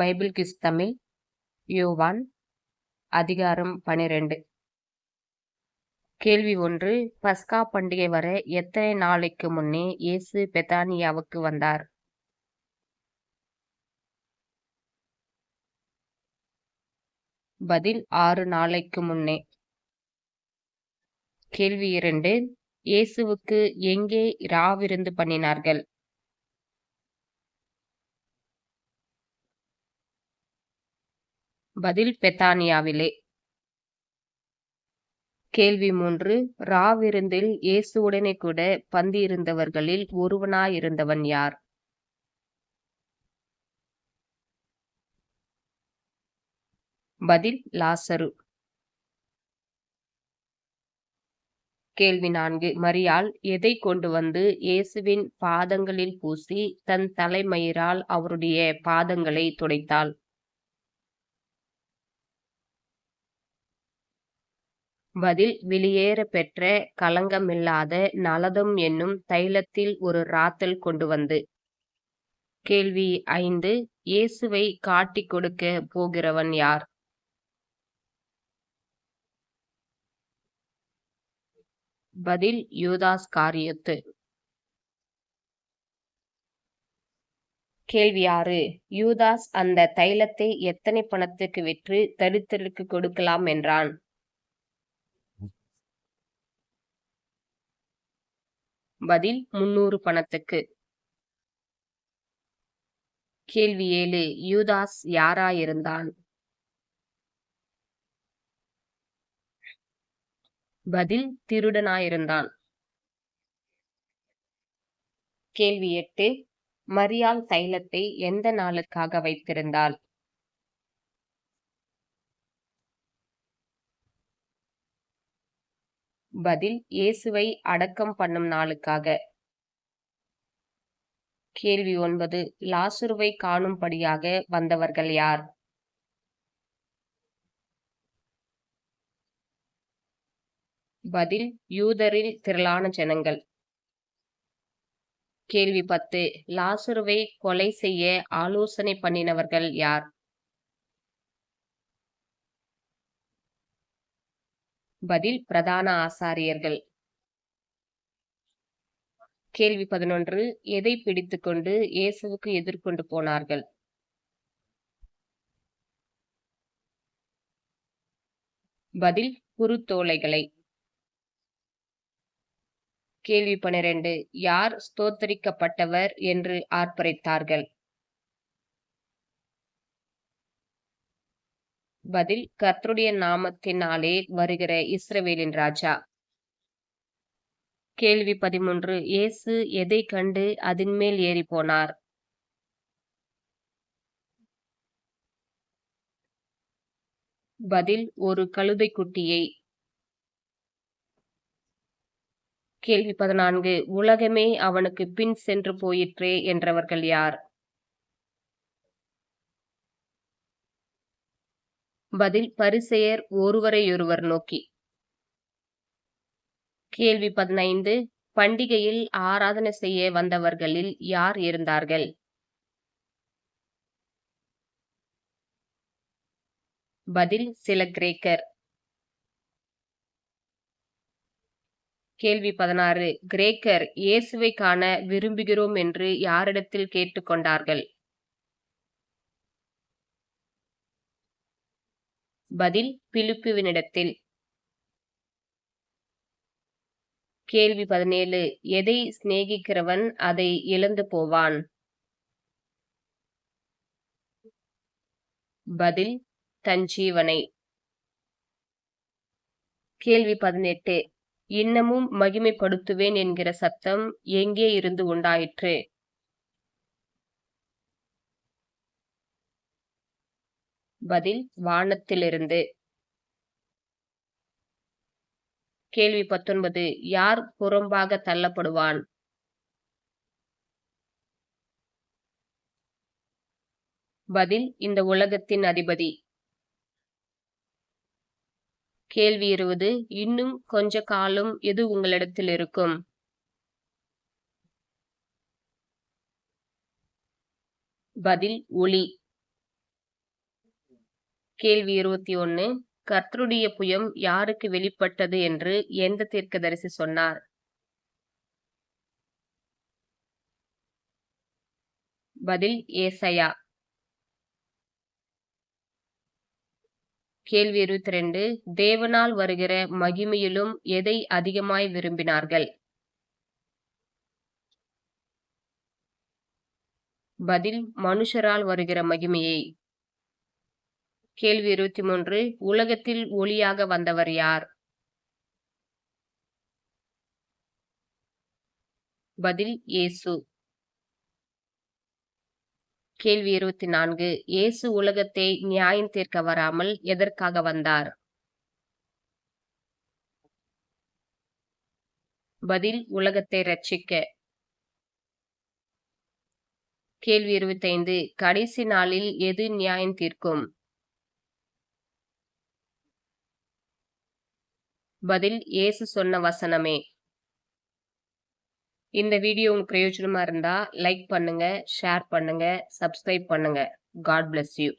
Bible kiss Tamil யோவான் அதிகாரம் பனிரெண்டு. கேள்வி ஒன்று பஸ்கா பண்டிகை வர எத்தனை நாளைக்கு முன்னே இயேசு பெத்தானியாவுக்கு வந்தார்? பதில் ஆறு நாளைக்கு முன்னே. கேள்வி இரண்டு இயேசுவுக்கு எங்கே ராவிருந்து பண்ணினார்கள்? பதில் பெத்தானியாவிலே. கேள்வி மூன்று. ராவிருந்தில் இயேசுவுடனே கூட பந்தியிருந்தவர்களில் ஒருவனாயிருந்தவன் யார்? பதில் லாசரு. கேள்வி நான்கு. மரியாள் எதை கொண்டு வந்து இயேசுவின் பாதங்களில் பூசி தன் தலைமயிரால் அவருடைய பாதங்களை துடைத்தாள்? பதில் வெளியேற பெற்ற களங்கமில்லாத நலதம் என்னும் தைலத்தில் ஒரு ராத்தல் கொண்டு வந்து. கேள்வி ஐந்து இயேசுவை காட்டிக் கொடுக்க போகிறவன் யார்? பதில் யூதாஸ் காரியத்து. கேள்வி ஆறு யூதாஸ் அந்த தைலத்தை எத்தனை பணத்துக்கு விற்று தரித்திற்கு கொடுக்கலாம் என்றான்? பதில் முன்னூறு பணத்துக்கு. கேள்வி ஏழு யூதாஸ் யாராயிருந்தான்? பதில் திருடனாயிருந்தான். கேள்வி எட்டு மரியாள் தைலத்தை எந்த நாளுக்காக வைத்திருந்தாள்? பதில் இயேசுவை அடக்கம் பண்ணும் நாளுக்காக. கேள்வி ஒன்பது லாசுருவை காணும்படியாக வந்தவர்கள் யார்? பதில் யூதரில் திரளான ஜனங்கள். கேள்வி பத்து லாசுருவை கொலை செய்ய ஆலோசனை பண்ணினவர்கள் யார்? பதில் பிரதான ஆசாரியர்கள். கேள்வி பதினொன்று எதை பிடித்துக்கொண்டு இயேசுவுக்கு எதிர்கொண்டு போனார்கள்? பதில் குருத்தோலைகளை. கேள்வி பனிரெண்டு யார் ஸ்தோத்தரிக்கப்பட்டவர் என்று ஆர்ப்பரித்தார்கள்? பதில் கர்த்தருடைய நாமத்தினாலே வருகிற இஸ்ரவேலின் ராஜா. கேள்வி பதிமூன்று இயேசு எதை கண்டு அதன் மேல் ஏறி போனார் பதில் ஒரு கழுதை குட்டியை கேள்வி பதினான்கு உலகமே அவனுக்கு பின் சென்று போயிற்றே என்றவர்கள் யார்? பதில் பரிசெயர் ஒருவரையொருவர் நோக்கி. கேள்வி பதினைந்து. பண்டிகையில் ஆராதனை செய்ய வந்தவர்களில் யார் இருந்தார்கள்? பதில் சில கிரேக்கர். கேள்வி பதினாறு. கிரேக்கர் இயேசுவை காண விரும்புகிறோம் என்று யாரிடத்தில் கேட்டுக்கொண்டார்கள் பதில் பிலிப்புவினிடத்தில். கேள்வி பதினேழு. எதை சிநேகிக்கிறவன் அதை இழந்து போவான்? பதில் தன் ஜீவனை கேள்வி பதினெட்டு. இன்னமும் மகிமைப்படுத்துவேன் என்கிற சத்தம் எங்கே இருந்து உண்டாயிற்று? பதில் வானத்திலிருந்து. கேள்வி பத்தொன்பது யார் புறம்பாக தள்ளப்படுவான்? பதில் இந்த உலகத்தின் அதிபதி. கேள்வி இருபது இன்னும் கொஞ்ச காலம் எது உங்களிடத்தில் இருக்கும்? பதில் ஒளி. கேள்வி இருபத்தி ஒன்னு. கர்த்தருடைய புயம் யாருக்கு வெளிப்பட்டது என்று எந்த தீர்க்கதரிசி சொன்னார்? பதில் ஏசையா. கேள்வி இருபத்தி ரெண்டு. தேவனால் வருகிற மகிமையிலும் எதை அதிகமாய் விரும்பினார்கள்? பதில் மனுஷரால் வருகிற மகிமையை. கேள்வி இருபத்தி மூன்று உலகத்தில் ஒளியாக வந்தவர் யார்? பதில் இயேசு. கேள்வி இருபத்தி நான்கு இயேசு உலகத்தை நியாயம் தீர்க்க வராமல் எதற்காக வந்தார்? பதில் உலகத்தை ரட்சிக்க கேள்வி இருபத்தைந்து. கடைசி நாளில் எது நியாயம் தீர்க்கும்? பதில் இயேசு சொன்ன வசனமே. இந்த வீடியோ உங்களுக்கு பிரயோஜனமாக இருந்தால் லைக் பண்ணுங்கள் ஷேர் பண்ணுங்கள் சப்ஸ்கிரைப் பண்ணுங்கள் காட் பிளஸ் யூ